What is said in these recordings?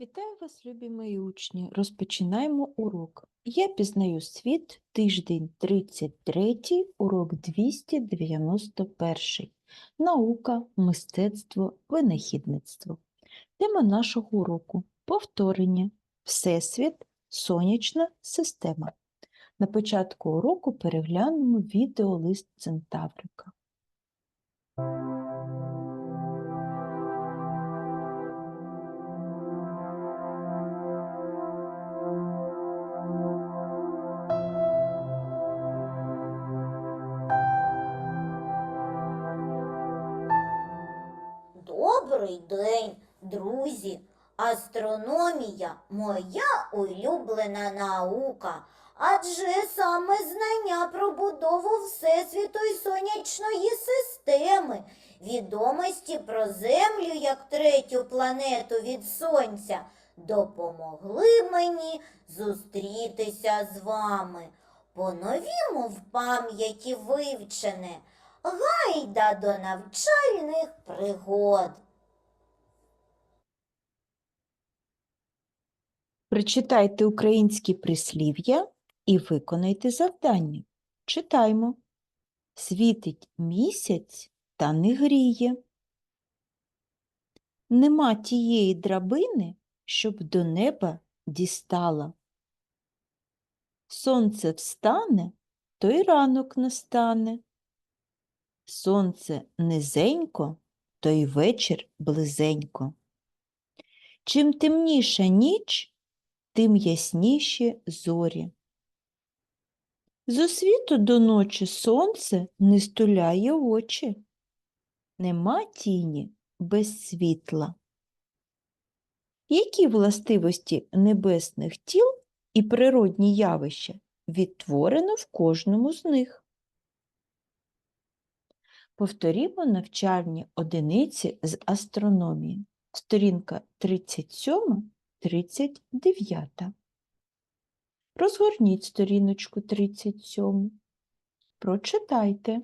Вітаю вас, любі мої учні! Розпочинаємо урок. Я пізнаю світ, тиждень 33, урок 291. Наука, мистецтво, винахідництво. Тема нашого уроку повторення, Всесвіт, сонячна система. На початку уроку переглянемо відеолист Центаврика. Добрий день, друзі! Астрономія моя улюблена наука, адже саме знання про будову Всесвіту і сонячної системи, відомості про Землю як третю планету від Сонця допомогли мені зустрітися з вами. Поновімо в пам'яті вивчене. Гайда до навчальних пригод. Прочитайте українські прислів'я і виконайте завдання. Читаймо. Світить місяць та не гріє. Нема тієї драбини, щоб до неба дістала. Сонце встане, то й ранок настане. Сонце низенько, то й вечір близенько. Чим темніша ніч, тим ясніші зорі. З освіту до ночі сонце не стуляє очі. Нема тіні без світла. Які властивості небесних тіл і природні явища відтворено в кожному з них? Повторімо навчальні одиниці з астрономії. Сторінка 37, 39. Розгорніть сторіночку 37. Прочитайте.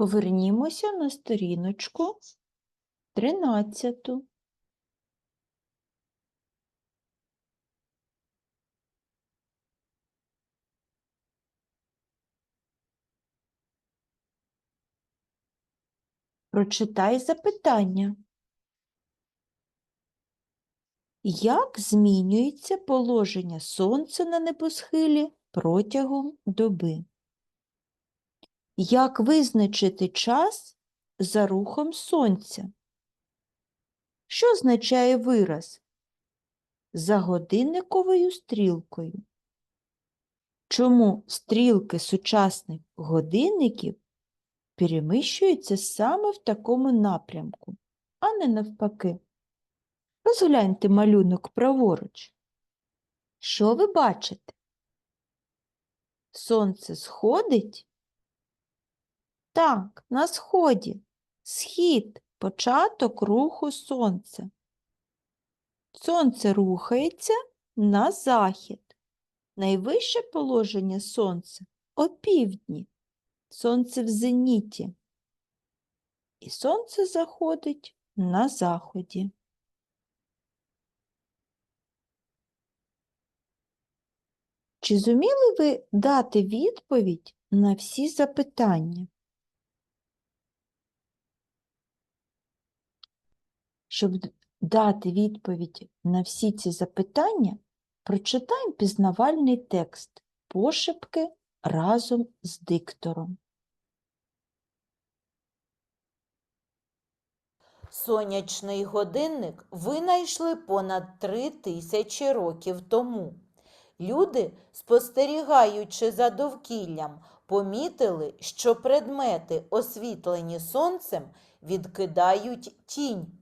Повернімося на сторіночку 13. Прочитай запитання. Як змінюється положення сонця на небосхилі протягом доби? Як визначити час за рухом сонця? Що означає вираз за годинниковою стрілкою? Чому стрілки сучасних годинників переміщуються саме в такому напрямку, а не навпаки? Розгляньте малюнок праворуч. Що ви бачите? Сонце сходить? Так, на сході. Схід, початок руху сонця. Сонце рухається на захід. Найвище положення сонця опівдні. Сонце в зеніті. І сонце заходить на заході. Чи зуміли ви дати відповідь на всі запитання? Щоб дати відповідь на всі ці запитання, прочитаємо пізнавальний текст пошепки разом з диктором. Сонячний годинник винайшли понад три тисячі років тому. Люди, спостерігаючи за довкіллям, помітили, що предмети, освітлені сонцем, відкидають тінь.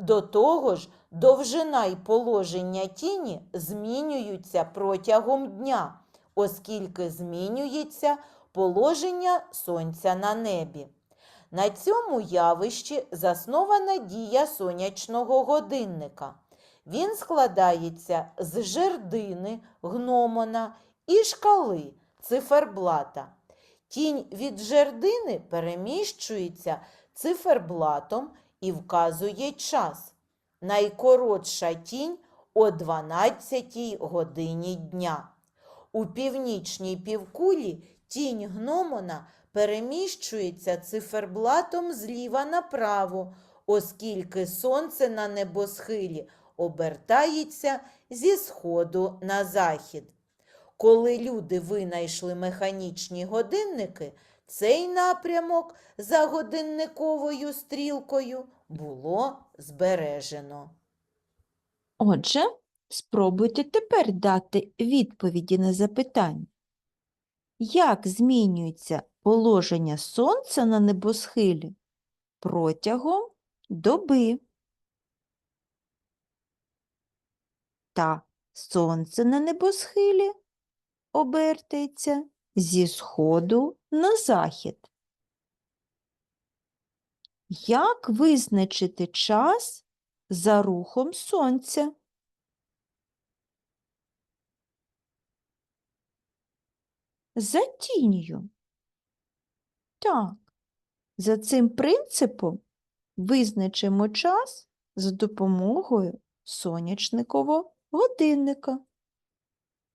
До того ж, довжина й положення тіні змінюються протягом дня, оскільки змінюється положення сонця на небі. На цьому явищі заснована дія сонячного годинника. Він складається з жердини, гномона і шкали циферблата. Тінь від жердини переміщується циферблатом і вказує час. Найкоротша тінь о 12 годині дня. У північній півкулі тінь гномона переміщується циферблатом зліва направо, оскільки сонце на небосхилі обертається зі сходу на захід. Коли люди винайшли механічні годинники, цей напрямок за годинниковою стрілкою було збережено. Отже, спробуйте тепер дати відповіді на запитання. Як змінюється положення сонця на небосхилі протягом доби? Та сонце на небосхилі обертається зі сходу на захід. Як визначити час за рухом сонця? За тінню. Так, за цим принципом визначимо час за допомогою сонячникового годинника.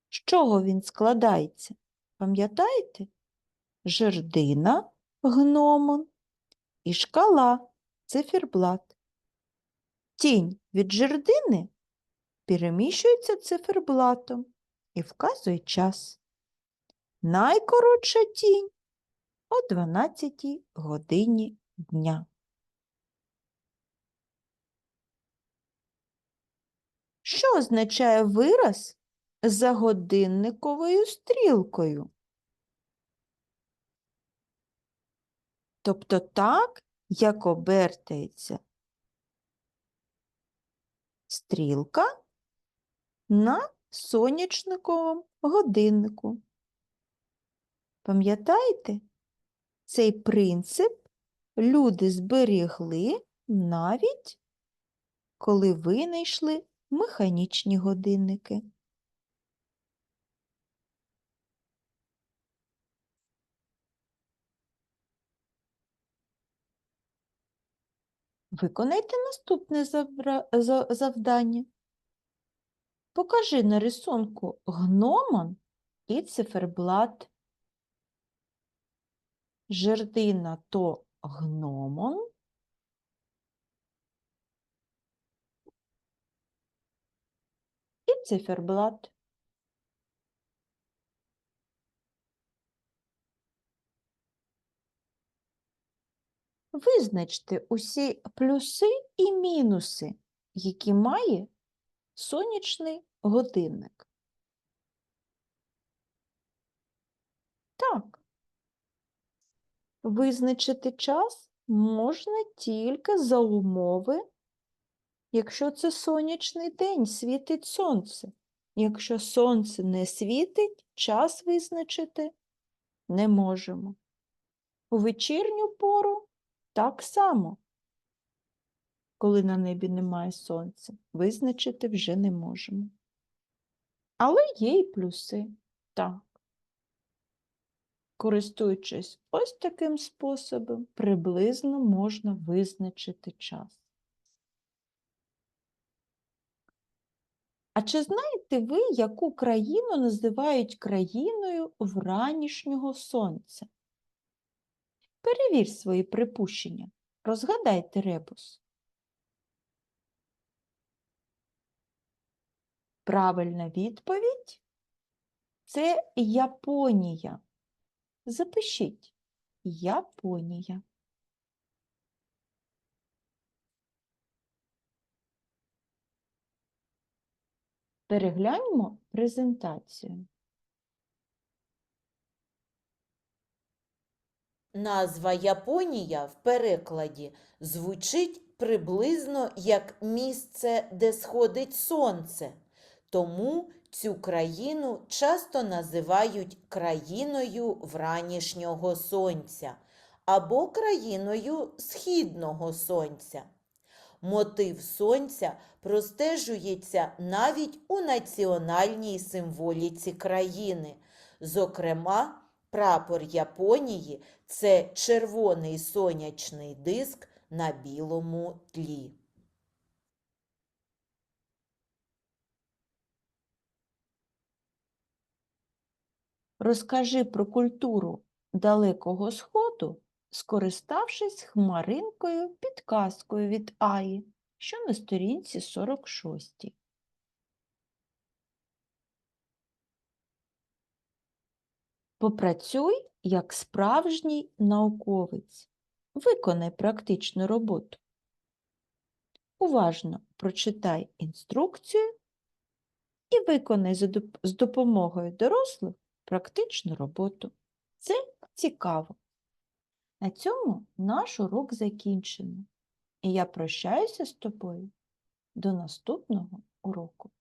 З чого він складається? Пам'ятаєте? Жердина, гномон і шкала циферблат. Тінь від жердини переміщується циферблатом і вказує час. Найкоротша тінь о 12 годині дня. Що означає вираз за годинниковою стрілкою? Тобто так, як обертається стрілка на сонячниковому годиннику. Пам'ятаєте, цей принцип люди зберігли навіть коли винайшли механічні годинники. Виконайте наступне завдання. Покажи на рисунку гномон і циферблат. Жердина то гномон, і циферблат. Визначте усі плюси і мінуси, які має сонячний годинник. Так. Визначити час можна тільки за умови, якщо це сонячний день, світить сонце. Якщо сонце не світить, час визначити не можемо. У вечірню пору так само, коли на небі немає сонця, визначити вже не можемо. Але є й плюси. Так. Користуючись ось таким способом, приблизно можна визначити час. А чи знаєте ви, яку країну називають країною вранішнього сонця? Перевір свої припущення. Розгадайте ребус. Правильна відповідь – це Японія. Запишіть Японія. Перегляньмо презентацію. Назва Японія в перекладі звучить приблизно як місце, де сходить сонце. Тому цю країну часто називають країною вранішнього сонця або країною східного сонця. Мотив сонця простежується навіть у національній символіці країни. Зокрема, прапор Японії це червоний сонячний диск на білому тлі. Розкажи про культуру Далекого Сходу, скориставшись хмаринкою підказкою від Аї, що на сторінці 46. Попрацюй як справжній науковець. Виконай практичну роботу. Уважно прочитай інструкцію і виконай з допомогою дорослих практичну роботу. Це цікаво. На цьому наш урок закінчено. І я прощаюся з тобою до наступного уроку.